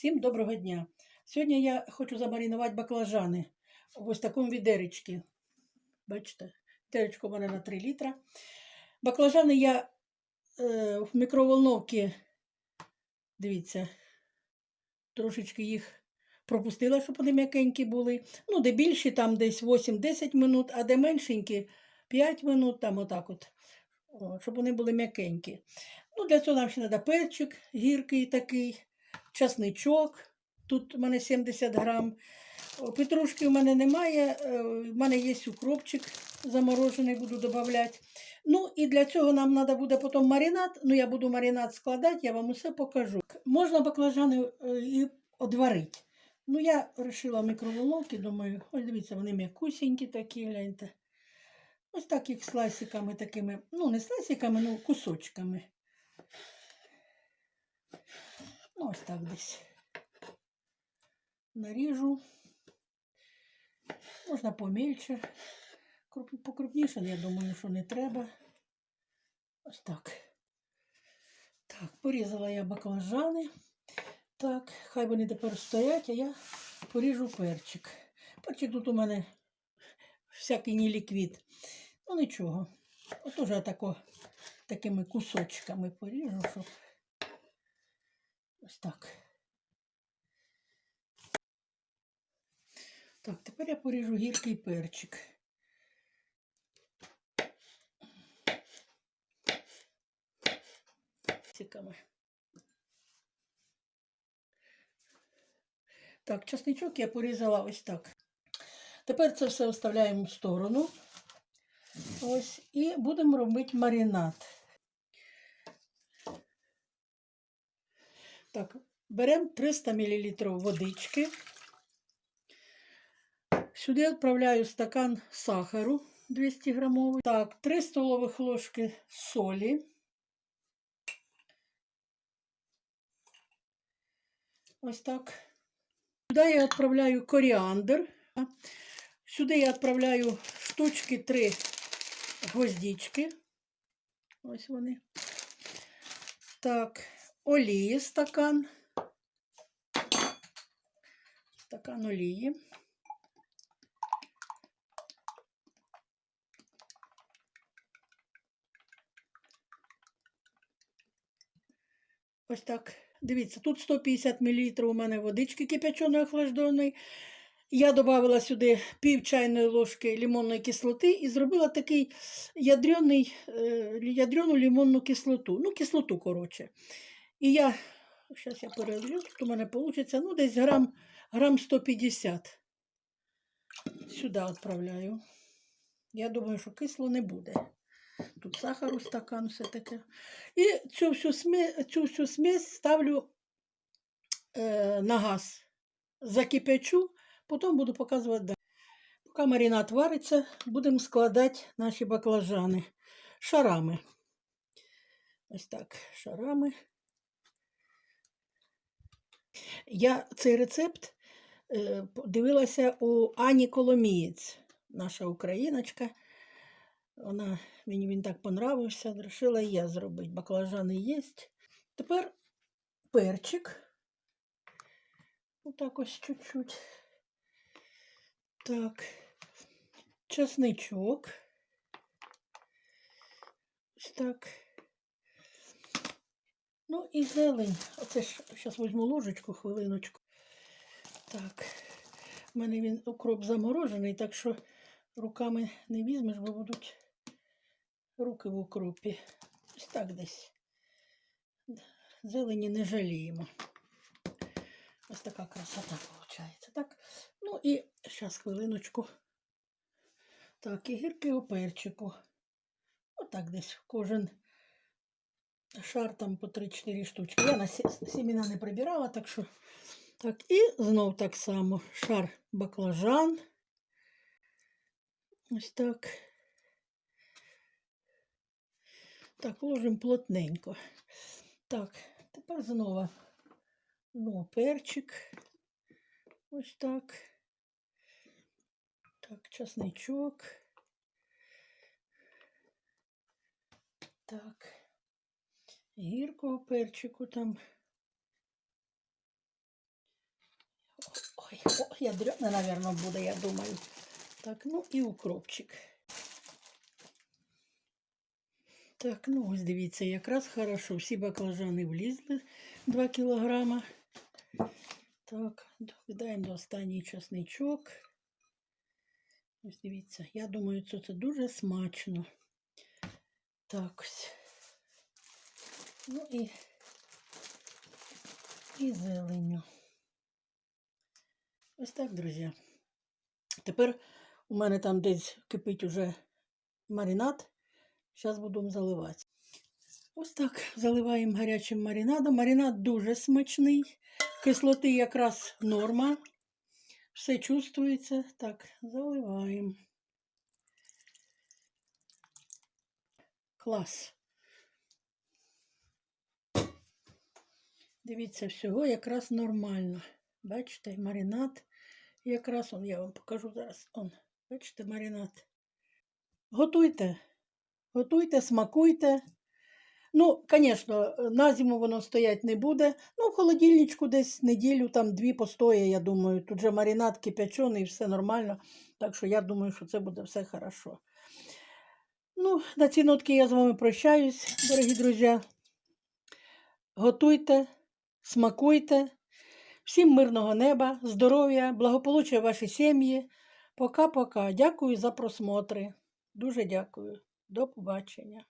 Всім доброго дня. Сьогодні я хочу замаринувати баклажани в ось такому відеречці. Бачите, відеречко в мене на 3 літра. Баклажани я е, в мікроволновці, дивіться, трошечки їх пропустила, щоб вони м'якенькі були. Ну, де більші, там десь 8-10 минут, а де меншенькі 5 минут, там отак от, О, щоб вони були м'якенькі. Ну, для цього нам ще треба перчик гіркий такий, часничок. Тут у мене 70 грам. Петрушки у мене немає. е, У мене є укропчик заморожений, буду додавати. Ну і для цього нам треба буде потім маринад. Ну, я буду маринад складати, я вам усе покажу. Можна баклажани е, і одварити. Ну, я вирішила в мікроволновці, думаю, ось дивіться, вони м'якусінькі такі, гляньте. Ось так їх слайсиками такими, ну, не слайсиками, ну, кусочками. Ну, ось так десь. Наріжу. Можна помільче. Круп- Покрупніше, я думаю, що не треба. Ось так. Так, порізала я баклажани. Так, хай вони тепер стоять, а я поріжу перчик. Перчик тут у мене всякий не ліквід. Ну нічого. От уже тако, такими кусочками поріжу, щоб ось так. Так, тепер я поріжу гіркий перчик. Цікаво. Так, часничок я порізала ось так. Тепер це все оставляємо в сторону. Ось, і будемо робити маринад. Так, беремо 300 мл водички. Сюди відправляю стакан сахару 200 грамовий. Так, 3 столових ложки солі. Ось так. Сюди я відправляю коріандр. Сюди я відправляю штучки 3 гвоздички. Ось вони. Так, олії стакан. Стакан олії. Ось так. Дивіться, тут 150 мл у мене водички кипяченої охлажденої. Я додала сюди пів чайної ложки лимонної кислоти і зробила такий ядрений, е, ядрену лимонну кислоту. Ну, кислоту, коротше. І я, зараз я перелью, тут у мене вийде, ну, десь грам, грам 150. Сюди відправляю. Я думаю, що кисло не буде. Тут сахару стакан, все таке. І цю всю смесь, цю всю смесь ставлю е, на газ. Закипячу, потім буду показувати далі. Поки маринад вариться, будемо складати наші баклажани шарами. Ось так, шарами. Я цей рецепт е, дивилася у Ані Коломієць, наша україночка. Вона, мені він так понравився, вирішила і я зробити. Баклажани є. Тепер перчик. Отак ось чуть-чуть. Так, чесничок. Ось так. І зелень. Оце ж зараз візьму ложечку, хвилиночку. Так, в мене він укроп заморожений, так що руками не візьмеш, бо будуть руки в укропі. Ось так десь. Зелені не жаліємо. Ось така красота виходить. Так. Ну і зараз хвилиночку. Так, і гірки у перчику. Отак десь кожен шар там по 3-4 штучки. Я на сіміна не прибирала, так що. Так, і знов так само шар баклажан. Ось так. Так, ложимо плотненько. Так, тепер знову ну, перчик. Ось так. Так, часничок. Так. Гіркого перчику там Ой, о, ядрене, наверное, буде, я думаю. Так, ну і укропчик. Так, ну ось дивіться, якраз хорошо. Всі баклажани влізли 2 кілограма. Так, додаємо до останній часничок. Ось дивіться, я думаю, що це дуже смачно. Так ось. Ну і, і зеленю. Ось так, друзі. Тепер у мене там десь кипить уже маринад. Зараз будемо заливати. Ось так заливаємо гарячим маринадом. Маринад дуже смачний. Кислоти якраз норма. Все чувствується. Так, заливаємо. Клас. Дивіться, всього якраз нормально. Бачите, маринад. Якраз он, я вам покажу зараз. Он, бачите, маринад. Готуйте. Готуйте, смакуйте. Ну, звісно, на зиму воно стоять не буде. Ну, в холодильничку десь неділю, там дві постоє, я думаю. Тут же маринад кипячений, все нормально. Так що я думаю, що це буде все хорошо. Ну, на ці нотки я з вами прощаюсь, дорогі друзі. Готуйте, смакуйте. Всім мирного неба, здоров'я, благополуччя вашій сім'ї. Пока-пока. Дякую за просмотри. Дуже дякую. До побачення.